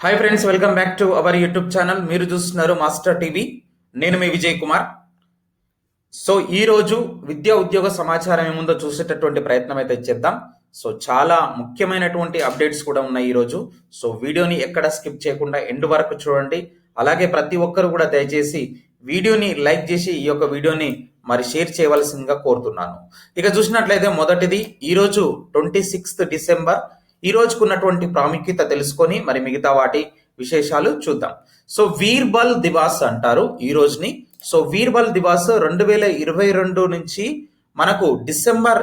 Hi friends welcome back to our YouTube channel మీరు చూస్తున్నారు master TV నేను మీ Vijay Kumar so ఈ రోజు విద్యా ఉద్యోగ సమాచారం ఏముందో చూసేటటువంటి ప్రయత్నం అయితే చేద్దాం. సో చాలా ముఖ్యమైనటువంటి అప్డేట్స్ కూడా ఉన్నాయి ఈ రోజు. సో వీడియోని ఎక్కడ స్కిప్ చేయకుండా ఎండ్ వరకు చూడండి. అలాగే ప్రతి ఒక్కరు కూడా దయచేసి వీడియోని లైక్ చేసి ఈ యొక్క వీడియోని మరి షేర్ చేయవలసిందిగా కోరుతున్నాను. ఇక చూసినట్లయితే మొదటిది ఈరోజు ట్వంటీ సిక్స్త్ డిసెంబర్ ఈ రోజుకున్నటువంటి ప్రాముఖ్యత తెలుసుకొని మరి మిగతా వాటి విశేషాలు చూద్దాం. సో వీర్బల్ దివాస్ అంటారు ఈ రోజుని. సో వీర్బల్ దివాస్ రెండు వేల ఇరవై రెండు నుంచి మనకు డిసెంబర్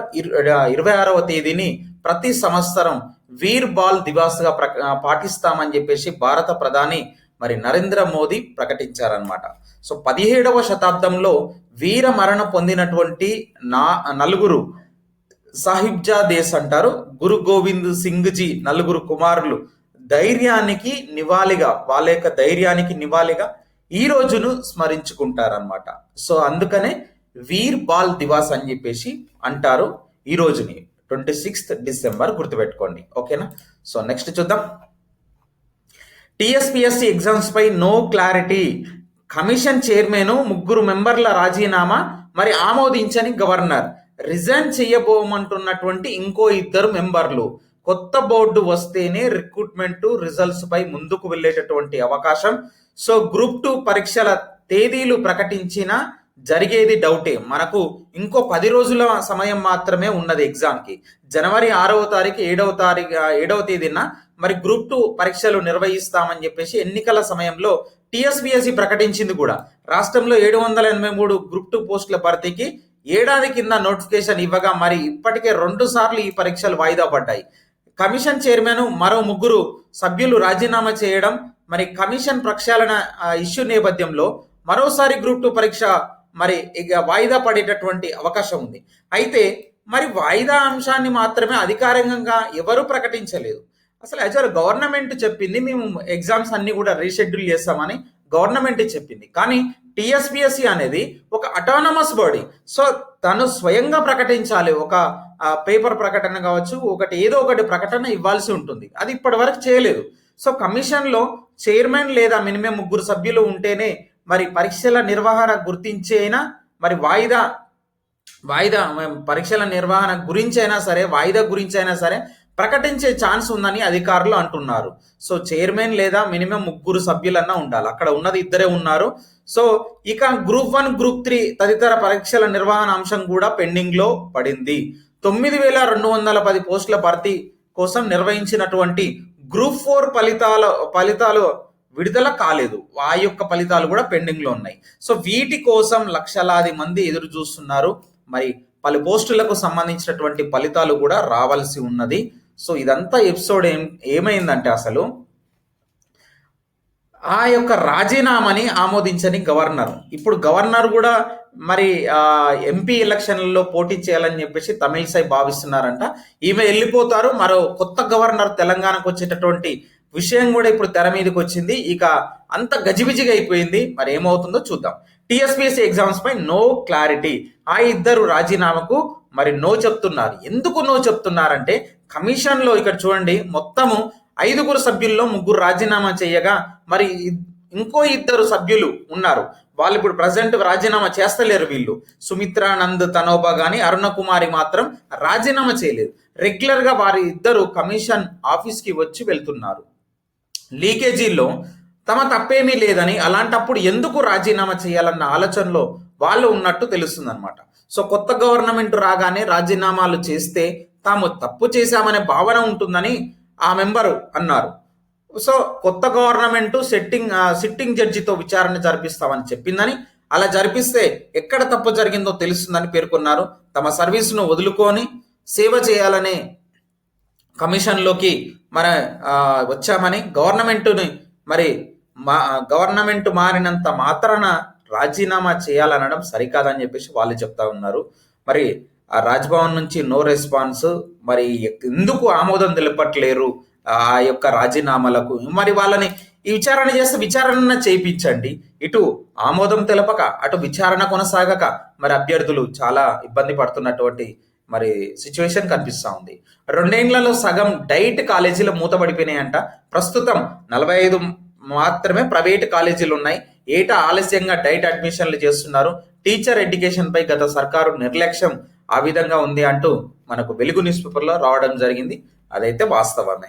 ఇరవై ఆరవ తేదీని ప్రతి సంవత్సరం వీర్బాల్ దివాస్గా దివాస్గా ప్రక- పాటిస్తామని చెప్పేసి భారత ప్రధాని మరి నరేంద్ర మోదీ ప్రకటించారనమాట సో పదిహేడవ శతాబ్దంలో వీర మరణ పొందినటువంటి నా నలుగురు సాహిబ్జా దేశ్ అంటారు. గురు గోవింద్ సింగ్ జీ నలుగురు కుమారులు ధైర్యానికి నివాళిగా వాళ్ళ యొక్క ధైర్యానికి నివాళిగా ఈ రోజును స్మరించుకుంటారనమాట సో అందుకనే వీర్ బాల్ దివాస్ అని చెప్పేసి అంటారు ఈ రోజుని. ట్వంటీ సిక్స్త్ డిసెంబర్ గుర్తుపెట్టుకోండి. ఓకేనా? సో నెక్స్ట్ చూద్దాం. టిఎస్పిఎస్సి ఎగ్జామ్స్ పై నో క్లారిటీ. కమిషన్ చైర్మన్ ముగ్గురు మెంబర్ల రాజీనామా మరి ఆమోదించని గవర్నర్. రిజైన్ చేయబోమంటున్నటువంటి ఇంకో ఇద్దరు మెంబర్లు. కొత్త బోర్డు వస్తేనే రిక్రూట్మెంట్ రిజల్ట్స్ పై ముందుకు వెళ్ళేటటువంటి అవకాశం. సో గ్రూప్ టూ పరీక్షల తేదీలు ప్రకటించిన జరిగేది డౌటే మనకు ఇంకో పది రోజుల సమయం మాత్రమే ఉన్నది ఎగ్జామ్కి జనవరి ఆరవ తారీఖు ఏడవ తారీఖు ఏడవ తేదీన మరి గ్రూప్ టూ పరీక్షలు నిర్వహిస్తామని చెప్పేసి ఎన్నికల సమయంలో టీఎస్బిఎస్సి ప్రకటించింది కూడా. రాష్ట్రంలో ఏడు వందల ఎనభై మూడు గ్రూప్ టూ పోస్టుల భర్తీకి ఏడాది కింద నోటిఫికేషన్ ఇవ్వగా మరి ఇప్పటికే రెండు సార్లు ఈ పరీక్షలు వాయిదా పడ్డాయి. కమిషన్ చైర్మన్ మరో ముగ్గురు సభ్యులు రాజీనామా చేయడం మరి కమిషన్ ప్రక్షాళన ఇష్యూ నేపథ్యంలో మరోసారి గ్రూప్ టూ పరీక్ష మరి ఇక వాయిదా పడేటటువంటి అవకాశం ఉంది. అయితే మరి వాయిదా అంశాన్ని మాత్రమే అధికారికంగా ఎవరు ప్రకటించలేదు. అసలు యాక్చువల్ గవర్నమెంట్ చెప్పింది మేము ఎగ్జామ్స్ అన్ని కూడా రీషెడ్యూల్ చేస్తామని గవర్నమెంట్ చెప్పింది. కానీ టిఎస్పిఎస్సి అనేది ఒక అటానమస్ బాడీ సో తను స్వయంగా ప్రకటించాలి. ఒక పేపర్ ప్రకటన కావచ్చు ఒకటి ఏదో ఒకటి ప్రకటన ఇవ్వాల్సి ఉంటుంది. అది ఇప్పటి వరకు చేయలేదు. సో కమిషన్లో చైర్మన్ లేదా మినిమం ముగ్గురు సభ్యులు ఉంటేనే మరి పరీక్షల నిర్వహణ గుర్తించైనా మరి వాయిదా వాయిదా పరీక్షల నిర్వహణ గురించి అయినా సరే వాయిదా గురించి అయినా సరే ప్రకటించే ఛాన్స్ ఉందని అధికారులు అంటున్నారు. సో చైర్మన్ లేదా మినిమం ముగ్గురు సభ్యులన్నా ఉండాలి. అక్కడ ఉన్నది ఇద్దరే ఉన్నారు. సో ఇక గ్రూప్ వన్ గ్రూప్ త్రీ తదితర పరీక్షల నిర్వహణ అంశం కూడా పెండింగ్లో పడింది. తొమ్మిది వేల రెండు వందల పది పోస్టుల భర్తీ కోసం నిర్వహించినటువంటి గ్రూప్ ఫోర్ ఫలితాల ఫలితాలు విడుదల కాలేదు. ఆ యొక్క ఫలితాలు కూడా పెండింగ్లో ఉన్నాయి. సో వీటి కోసం లక్షలాది మంది ఎదురు చూస్తున్నారు. మరి పలు పోస్టులకు సంబంధించినటువంటి ఫలితాలు కూడా రావాల్సి ఉన్నది. సో ఇదంతా ఎపిసోడ్ ఏం ఏమైందంటే అసలు ఆ యొక్క రాజీనామాని ఆమోదించని గవర్నర్. ఇప్పుడు గవర్నర్ కూడా మరి ఎంపీ ఎలక్షన్లలో పోటీ చేయాలని చెప్పేసి తమిళసై భావిస్తున్నారంట. ఈమె వెళ్ళిపోతారు మరో కొత్త గవర్నర్ తెలంగాణకు వచ్చేటటువంటి విషయం కూడా ఇప్పుడు తెర మీదకి వచ్చింది. ఇక అంత గజిబిజిగా అయిపోయింది. మరి ఏమవుతుందో చూద్దాం. టిఎస్పిఎస్సి ఎగ్జామ్స్ పై నో క్లారిటీ. ఆ ఇద్దరు రాజీనామాకు మరి నో చెప్తున్నారు. ఎందుకు నో చెప్తున్నారంటే కమిషన్లో ఇక్కడ చూడండి మొత్తము ఐదుగురు సభ్యుల్లో ముగ్గురు రాజీనామా చేయగా మరి ఇంకో ఇద్దరు సభ్యులు ఉన్నారు. వాళ్ళు ఇప్పుడు ప్రజెంట్ రాజీనామా చేస్తలేరు వీళ్ళు. సుమిత్రానంద్ తనోబా కానీ అరుణ కుమారి మాత్రం రాజీనామా చేయలేదు. రెగ్యులర్గా వారి ఇద్దరు కమిషన్ ఆఫీస్కి వచ్చి వెళ్తున్నారు. లీకేజీల్లో తమ తప్పేమీ లేదని అలాంటప్పుడు ఎందుకు రాజీనామా చేయాలన్న ఆలోచనలో వాళ్ళు ఉన్నట్టు తెలుస్తుందన్నమాట. సో కొత్త గవర్నమెంట్ రాగానే రాజీనామాలు చేస్తే తాము తప్పు చేశామనే భావన ఉంటుందని ఆ మెంబరు అన్నారు. సో కొత్త గవర్నమెంట్ సెట్టింగ్ సిట్టింగ్ జడ్జితో విచారణ జరిపిస్తామని చెప్పిందని అలా జరిపిస్తే ఎక్కడ తప్పు జరిగిందో తెలుస్తుందని పేర్కొన్నారు. తమ సర్వీసును వదులుకొని సేవ చేయాలనే కమిషన్లోకి మన వచ్చామని గవర్నమెంట్ని మరి మా గవర్నమెంట్ మారినంత మాత్రాన రాజీనామా చేయాలనడం సరికాదని చెప్పేసి వాళ్ళు చెప్తా ఉన్నారు. మరి ఆ రాజ్భవన్ నుంచి నో రెస్పాన్స్ మరి ఎందుకు ఆమోదం తెలపట్లేరు ఆ యొక్క రాజీనామాలకు? మరి వాళ్ళని ఈ విచారణ చేస్తే విచారణ చేయించండి. ఇటు ఆమోదం తెలపక అటు విచారణ కొనసాగక మరి అభ్యర్థులు చాలా ఇబ్బంది పడుతున్నటువంటి మరి సిచ్యువేషన్ కనిపిస్తూ ఉంది. రెండేళ్ళలో సగం డైట్ కాలేజీలు మూతపడిపోయినాయంట. ప్రస్తుతం నలభై ఐదు మాత్రమే ప్రైవేట్ కాలేజీలు ఉన్నాయి. ఏటా ఆలస్యంగా డైట్ అడ్మిషన్లు చేస్తున్నారు. టీచర్ ఎడ్యుకేషన్ పై గత సర్కారు నిర్లక్ష్యం ఆ విధంగా ఉంది అంటూ మనకు వెలుగు న్యూస్ పేపర్లో రావడం జరిగింది. అదైతే వాస్తవమే.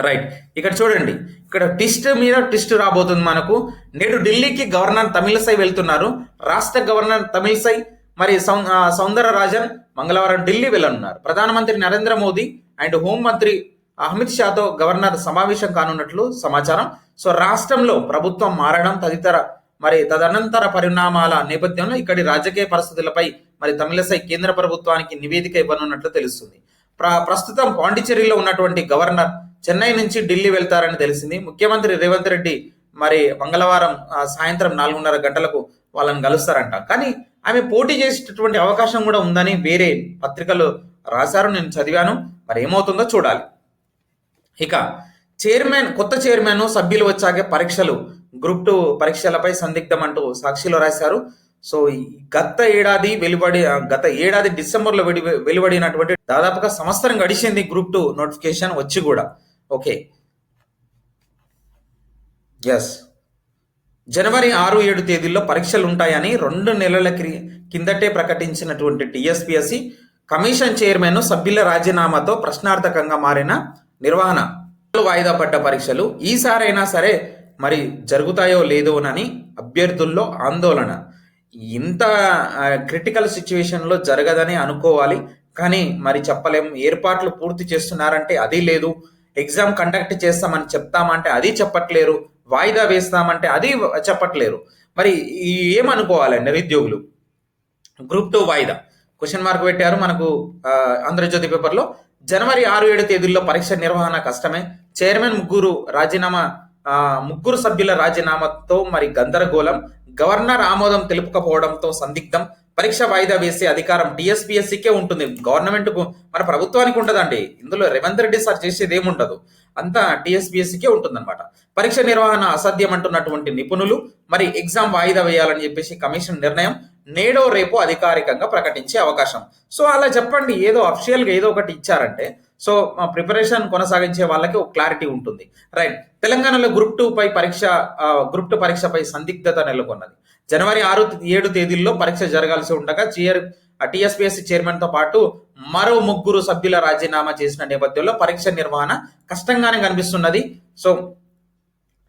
రైట్. ఇక్కడ చూడండి. ఇక్కడ ట్విస్ట్ మీద ట్విస్ట్ రాబోతుంది మనకు. నేడు ఢిల్లీకి గవర్నర్ తమిళసై వెళ్తున్నారు. రాష్ట్ర గవర్నర్ తమిళసై మరి సౌందర రాజన్ మంగళవారం ఢిల్లీ వెళ్ళనున్నారు. ప్రధానమంత్రి నరేంద్ర మోదీ అండ్ హోంమంత్రి అహ్మద్ షాతో గవర్నర్ సమావేశం కానున్నట్లు సమాచారం. సో రాష్ట్రంలో ప్రభుత్వం మారడం తదితర మరి తదనంతర పరిణామాల నేపథ్యంలో ఇక్కడి రాజకీయ పరిస్థితులపై మరి తమిళసై కేంద్ర ప్రభుత్వానికి నివేదిక ఇవ్వనున్నట్లు తెలుస్తుంది. ప్ర ప్రస్తుతం పాండిచ్చేరిలో ఉన్నటువంటి గవర్నర్ చెన్నై నుంచి ఢిల్లీ వెళ్తారని తెలిసింది. ముఖ్యమంత్రి రేవంత్ రెడ్డి మరి మంగళవారం సాయంత్రం నాలుగున్నర గంటలకు వాళ్ళని కలుస్తారంట. కానీ ఆమె పోటీ చేసేటటువంటి అవకాశం కూడా ఉందని వేరే పత్రికలు రాశారు. నేను చదివాను. మరి ఏమవుతుందో చూడాలి. ఇక చైర్మన్ కొత్త చైర్మన్ సభ్యులు వచ్చాకే పరీక్షలు గ్రూప్ టూ పరీక్షలపై సందిగ్ధం అంటూ సాక్షిలో రాశారు. సో గత ఏడాది వెలువడి గత ఏడాది డిసెంబర్లో వెడి వెలువడినటువంటి దాదాపుగా సంవత్సరం గడిచింది గ్రూప్ టూ నోటిఫికేషన్ వచ్చి కూడా. ఓకే. ఎస్ జనవరి ఆరు ఏడు తేదీల్లో పరీక్షలు ఉంటాయని రెండు నెలల క్రి- కిందటే ప్రకటించినటువంటి టీఎస్పీఎస్సి కమిషన్ చైర్మన్ సభ్యుల రాజీనామాతో ప్రశ్నార్థకంగా మారిన నిర్వహణ వాయిదా పడ్డ పరీక్షలు ఈసారైనా సరే మరి జరుగుతాయో లేదోనని అభ్యర్థుల్లో ఆందోళన. ఇంత క్రిటికల్ సిచ్యువేషన్లో జరగదని అనుకోవాలి. కానీ మరి చెప్పలేం ఏర్పాట్లు పూర్తి చేస్తున్నారంటే అది లేదు. ఎగ్జామ్ కండక్ట్ చేస్తామని చెప్తామంటే అది చెప్పట్లేరు. వాయిదా వేస్తామంటే అది చెప్పట్లేరు. మరి ఈ ఏమనుకోవాలి నిరుద్యోగులు? గ్రూప్ టూ వాయిదా. క్వశ్చన్ మార్క్ పెట్టారు మనకు ఆంధ్రజ్యోతి పేపర్లో జనవరి ఆరు ఏడు తేదీల్లో పరీక్ష నిర్వహణ కష్టమే. చైర్మన్ ముగ్గురు రాజీనామా ముగ్గురు సభ్యుల రాజీనామాతో మరి గందరగోళం. గవర్నర్ ఆమోదం తెలుపకపోవడంతో సందిగ్ధం. పరీక్ష వాయిదా వేసే అధికారం టీఎస్పీఎస్సీకే ఉంటుంది. గవర్నమెంట్ మన ప్రభుత్వానికి ఉంటదండి ఇందులో రేవంత్ రెడ్డి సార్ చేసేది ఏముండదు అంతా టీఎస్పీఎస్సీకే ఉంటుందన్నమాట. పరీక్ష నిర్వహణ అసాధ్యం అంటున్నటువంటి నిపుణులు మరి ఎగ్జామ్ వాయిదా వేయాలని చెప్పేసి కమిషన్ నిర్ణయం నేడో రేపు అధికారికంగా ప్రకటించే అవకాశం. సో అలా చెప్పండి. ఏదో అఫిషియల్గా ఏదో ఒకటి ఇచ్చారంటే సో ప్రిపరేషన్ కొనసాగించే వాళ్ళకి ఒక క్లారిటీ ఉంటుంది. రైట్ తెలంగాణలో గ్రూప్ టూ పై పరీక్ష గ్రూప్ టూ పరీక్షపై సందిగ్ధత నెలకొన్నది. జనవరి ఆరు ఏడు తేదీల్లో పరీక్ష జరగాల్సి ఉండగా చీఆర్ టీఎస్పీఎస్సీ చైర్మన్తో పాటు మరో ముగ్గురు సభ్యుల రాజీనామా చేసిన నేపథ్యంలో పరీక్ష నిర్వహణ కష్టంగానే కనిపిస్తున్నది. సో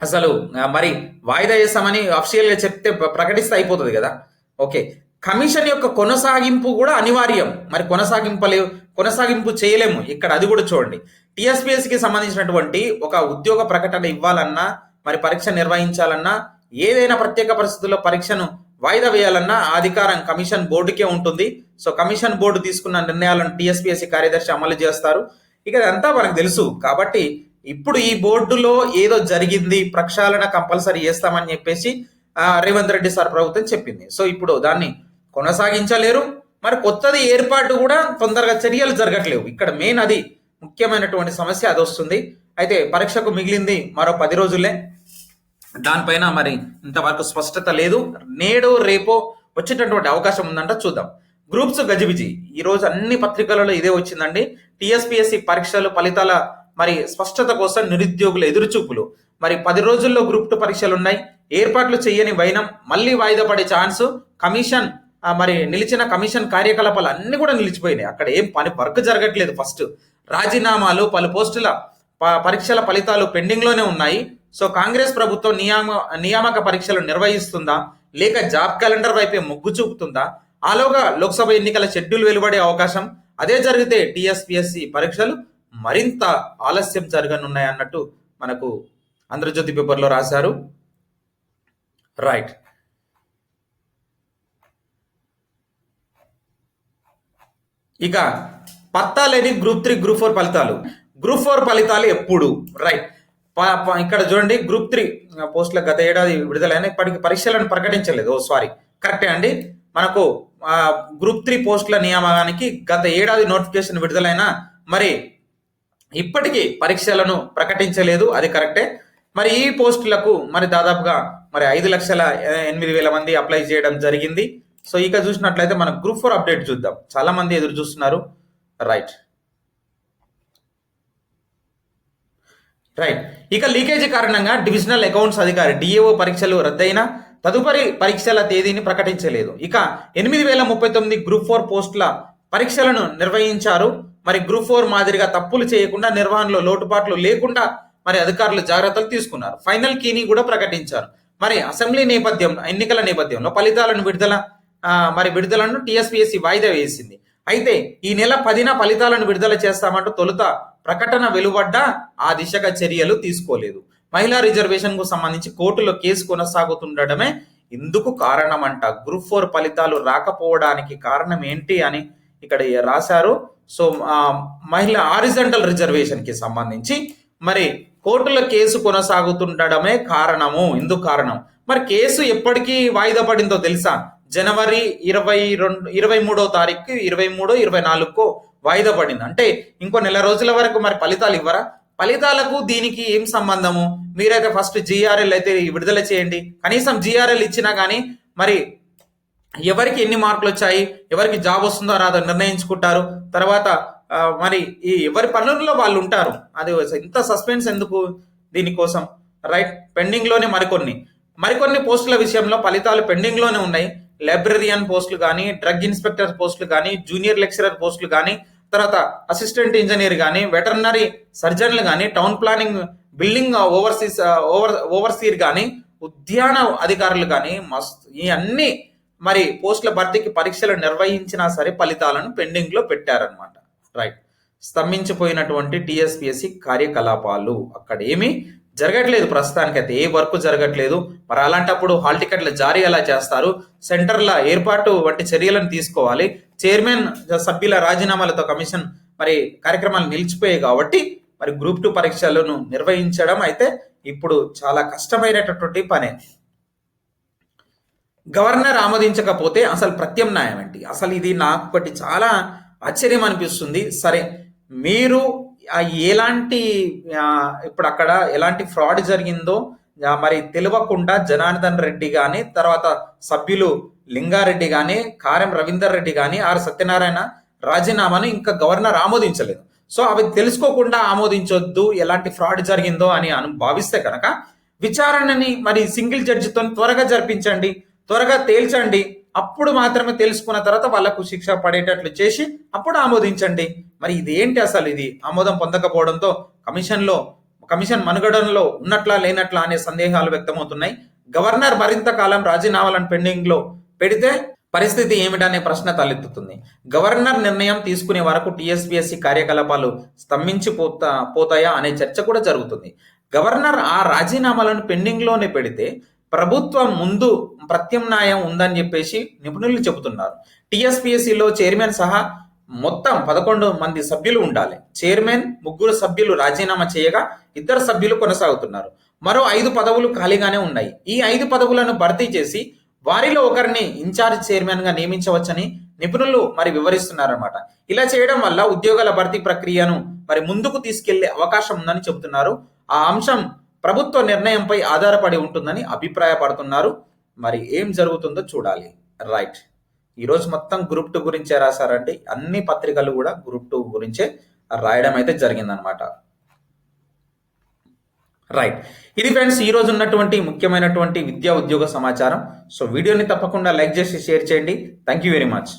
అసలు మరి వాయిదా చేస్తామని అఫిషియల్గా చెప్తే ప్రకటిస్తే అయిపోతుంది కదా. ఓకే. కమిషన్ యొక్క కొనసాగింపు కూడా అనివార్యం. మరి కొనసాగింపలే కొనసాగింపు చేయలేము. ఇక్కడ అది కూడా చూడండి. TSPSC కి సంబంధించినటువంటి ఒక ఉద్యోగ ప్రకటన ఇవ్వాలన్నా మరి పరీక్ష నిర్వహించాలన్నా ఏదైనా ప్రత్యేక పరిస్థితుల్లో పరీక్షను వాయిదా వేయాలన్నా అధికారం కమిషన్ బోర్డుకే ఉంటుంది. సో కమిషన్ బోర్డు తీసుకున్న నిర్ణయాలను టీఎస్పీఎస్సీ కార్యదర్శి అమలు చేస్తారు. ఇక అదంతా మనకు తెలుసు. కాబట్టి ఇప్పుడు ఈ బోర్డులో ఏదో జరిగింది ప్రక్షాళన కంపల్సరీ చేస్తామని చెప్పేసి రేవంత్ రెడ్డి సార్ ప్రభుత్వం చెప్పింది. సో ఇప్పుడు దాన్ని కొనసాగించలేరు. మరి కొత్తది ఏర్పాటు కూడా తొందరగా చర్యలు జరగట్లేవు. ఇక్కడ మెయిన్ అది ముఖ్యమైనటువంటి సమస్య అది వస్తుంది. అయితే పరీక్షకు మిగిలింది మరో పది రోజులే. దానిపైన మరి ఇంతవరకు స్పష్టత లేదు. నేడు రేపో వచ్చేటటువంటి అవకాశం ఉందంట చూద్దాం. గ్రూప్స్ గజిబిజి. ఈ రోజు అన్ని పత్రికలలో ఇదే వచ్చిందండి. టీఎస్పీఎస్సి పరీక్షలు ఫలితాల మరి స్పష్టత కోసం నిరుద్యోగుల ఎదురుచూపులు. మరి పది రోజుల్లో గ్రూప్ టూ పరీక్షలు ఉన్నాయి ఏర్పాట్లు చేయని వైనం మళ్ళీ వాయిదా పడే ఛాన్స్ కమిషన్ మరి నిలిచిన కమిషన్ కార్యకలాపాలు అన్నీ కూడా నిలిచిపోయినాయి. అక్కడ ఏం పని వర్క్ జరగట్లేదు ఫస్ట్. రాజీనామాలు పలు పోస్టుల పరీక్షల ఫలితాలు పెండింగ్లోనే ఉన్నాయి. సో కాంగ్రెస్ ప్రభుత్వం నియామ నియామక పరీక్షలు నిర్వహిస్తుందా? లేక జాబ్ క్యాలెండర్ వైపే మొగ్గు చూపుతుందా? ఆలోగా లోక్సభ ఎన్నికల షెడ్యూల్ వెలువడే అవకాశం అదే జరిగితే టిఎస్పిఎస్సి పరీక్షలు మరింత ఆలస్యం జరగనున్నాయి అన్నట్టు మనకు ఆంధ్రజ్యోతి పేపర్లో రాశారు. రైట్ ఇక పత్తా లేని గ్రూప్ త్రీ గ్రూప్ ఫోర్ ఫలితాలు. గ్రూప్ ఫోర్ ఫలితాలు ఎప్పుడు? రైట్ ఇక్కడ చూడండి గ్రూప్ త్రీ పోస్టుల గత ఏడాది విడుదలైన ఇప్పటికి పరీక్షలను ప్రకటించలేదు. ఓ సారీ కరెక్టే అండి? మనకు గ్రూప్ త్రీ పోస్టుల నియామకానికి గత ఏడాది నోటిఫికేషన్ విడుదలైన మరి ఇప్పటికీ పరీక్షలను ప్రకటించలేదు. అది కరెక్టే మరి ఈ పోస్టులకు మరి దాదాపుగా మరి ఐదు లక్షల ఎనిమిది వేల మంది అప్లై చేయడం జరిగింది. సో ఇక చూసినట్లయితే మన గ్రూప్ ఫోర్ అప్డేట్ చూద్దాం. చాలా మంది ఎదురు చూస్తున్నారు. రైట్ రైట్ ఇక లీకేజీ కారణంగా డివిజనల్ అకౌంట్స్ అధికారి డిఏఓ పరీక్షలు రద్దయిన తదుపరి పరీక్షల తేదీని ప్రకటించలేదు. ఇక ఎనిమిది వేల ముప్పై తొమ్మిది గ్రూప్ ఫోర్ పోస్టుల పరీక్షలను నిర్వహించారు. మరి గ్రూప్ ఫోర్ మాదిరిగా తప్పులు చేయకుండా నిర్వహణలో లోటుపాట్లు లేకుండా మరి అధికారులు జాగ్రత్తలు తీసుకున్నారు. ఫైనల్ కీని కూడా ప్రకటించారు. మరి అసెంబ్లీ నేపథ్యం ఎన్నికల నేపథ్యంలో ఫలితాలను విడుదల మరి విడుదలను టీఎస్పీఎస్సీ వాయిదా వేసింది. అయితే ఈ నెల పదిన ఫలితాలను విడుదల చేస్తామంటూ తొలుత ప్రకటన వెలువడ్డా ఆ దిశగా చర్యలు తీసుకోలేదు. మహిళా రిజర్వేషన్కు సంబంధించి కోర్టులో కేసు కొనసాగుతుండడమే ఇందుకు కారణమంట. గ్రూప్ ఫోర్ ఫలితాలు రాకపోవడానికి కారణం ఏంటి అని ఇక్కడ రాశారు. సో మహిళ ఆరిజెంటల్ రిజర్వేషన్కి సంబంధించి మరి కోర్టులో కేసు కొనసాగుతుండడమే కారణము. ఇందుకు కారణం? మరి కేసు ఎప్పటికీ వాయిదా పడిందో తెలుసా? జనవరి ఇరవై రెండు ఇరవై మూడో తారీఖు ఇరవై మూడో ఇరవై నాలుగుకో వాయిదా పడింది. అంటే ఇంకో నెల రోజుల వరకు మరి ఫలితాలు ఇవ్వరా? ఫలితాలకు దీనికి ఏం సంబంధము? మీరైతే ఫస్ట్ జిఆర్ఎల్ అయితే విడుదల చేయండి. కనీసం జిఆర్ఎల్ ఇచ్చినా కానీ మరి ఎవరికి ఎన్ని మార్కులు వచ్చాయి? ఎవరికి జాబ్ వస్తుందో రాదో నిర్ణయించుకుంటారు. తర్వాత మరి ఈ ఎవరి పనుల్లో వాళ్ళు ఉంటారు? అది ఇంత సస్పెన్స్ ఎందుకు దీనికోసం? రైట్ పెండింగ్లోనే మరికొన్ని. మరికొన్ని పోస్టుల విషయంలో ఫలితాలు పెండింగ్లోనే ఉన్నాయి. లైబ్రరియన్ పోస్టులు కానీ డ్రగ్ ఇన్స్పెక్టర్ పోస్టులు కానీ జూనియర్ లెక్చరర్ పోస్టులు కానీ తర్వాత అసిస్టెంట్ ఇంజనీర్ కానీ వెటర్నరీ సర్జన్లు కానీ town planning building overseas over overseer కానీ ఉద్యాన అధికారులు కానీ మస్తు ఈ అన్ని మరి పోస్టుల భర్తీకి పరీక్షలు నిర్వహించినా సరే ఫలితాలను పెండింగ్లో పెట్టారనమాట రైట్ స్తంభించిపోయినటువంటి టిఎస్పిఎస్సి కార్యకలాపాలు అక్కడ ఏమీ జరగట్లేదు. ప్రస్తుతానికి అయితే ఏ వర్క్ జరగట్లేదు. మరి అలాంటప్పుడు హాల్ టికెట్ల జారీ ఎలా చేస్తారు? సెంటర్ల ఏర్పాటు వంటి చర్యలను తీసుకోవాలి. చైర్మన్ సభ్యుల రాజీనామాలతో కమిషన్ మరి కార్యక్రమాలు నిలిచిపోయాయి కాబట్టి మరి గ్రూప్ టూ పరీక్షలను నిర్వహించడం అయితే ఇప్పుడు చాలా కష్టమైనటువంటి పనే. గవర్నర్ ఆమోదించకపోతే అసలు ప్రత్యామ్నాయం ఏంటి? అసలు ఇది నాకు ఒకటి చాలా ఆశ్చర్యం అనిపిస్తుంది. సరే మీరు ఎలాంటి ఇప్పుడు అక్కడ ఎలాంటి ఫ్రాడ్ జరిగిందో మరి తెలియకుండా జనార్దన్ రెడ్డి కానీ తర్వాత సభ్యులు లింగారెడ్డి కానీ కారం రవీందర్ రెడ్డి కానీ ఆర్ సత్యనారాయణ రాజీనామాను ఇంకా గవర్నర్ ఆమోదించలేదు. సో అవి తెలుసుకోకుండా ఆమోదించొద్దు ఎలాంటి ఫ్రాడ్ జరిగిందో అని అను భావిస్తే కనుక విచారణని మరి సింగిల్ జడ్జితో త్వరగా జరిపించండి త్వరగా తేల్చండి అప్పుడు మాత్రమే తెలుసుకున్న తర్వాత వాళ్ళకు శిక్ష పడేటట్లు చేసి అప్పుడు ఆమోదించండి. మరి ఇది ఏంటి అసలు ఇది? ఆమోదం పొందకపోవడంతో కమిషన్లో కమిషన్ మనుగడలో ఉన్నట్లా లేనట్లా అనే సందేహాలు వ్యక్తమవుతున్నాయి. గవర్నర్ మరింత కాలం రాజీనామాలను పెండింగ్లో పెడితే పరిస్థితి ఏమిటనే ప్రశ్న తలెత్తుతుంది. గవర్నర్ నిర్ణయం తీసుకునే వరకు టీఎస్పీఎస్సీ కార్యకలాపాలు స్తంభించిపోతా పోతాయా అనే చర్చ కూడా జరుగుతుంది. గవర్నర్ ఆ రాజీనామాలను పెండింగ్లోనే పెడితే ప్రభుత్వం ముందు ప్రత్యామ్నాయం ఉందని చెప్పేసి నిపుణులు చెబుతున్నారు. టీఎస్పీఎస్సీలో చైర్మన్ సహా మొత్తం పదకొండు మంది సభ్యులు ఉండాలి. చైర్మన్ ముగ్గురు సభ్యులు రాజీనామా చేయగా ఇద్దరు సభ్యులు కొనసాగుతున్నారు. మరో ఐదు పదవులు ఖాళీగానే ఉన్నాయి. ఈ ఐదు పదవులను భర్తీ చేసి వారిలో ఒకరిని ఇన్ఛార్జ్ చైర్మన్గా నియమించవచ్చని నిపుణులు మరి వివరిస్తున్నారన్నమాట. ఇలా చేయడం వల్ల ఉద్యోగాల భర్తీ ప్రక్రియను మరి ముందుకు తీసుకెళ్ళే అవకాశం ఉందని చెబుతున్నారు. ఆ అంశం ప్రభుత్వ నిర్ణయంపై ఆధారపడి ఉంటుందని అభిప్రాయపడుతున్నారు. మరి ఏం జరుగుతుందో చూడాలి. రైట్. ఈరోజు మొత్తం గ్రూప్ టూ గురించే రాశారండి. అన్ని పత్రికలు కూడా గ్రూప్ టూ గురించే రాయడం అయితే జరిగిందనమాట రైట్. ఇది ఫ్రెండ్స్ ఈ రోజు ఉన్నటువంటి ముఖ్యమైనటువంటి విద్యా ఉద్యోగ సమాచారం. సో వీడియోని తప్పకుండా లైక్ చేసి షేర్ చేయండి. Thank you very much.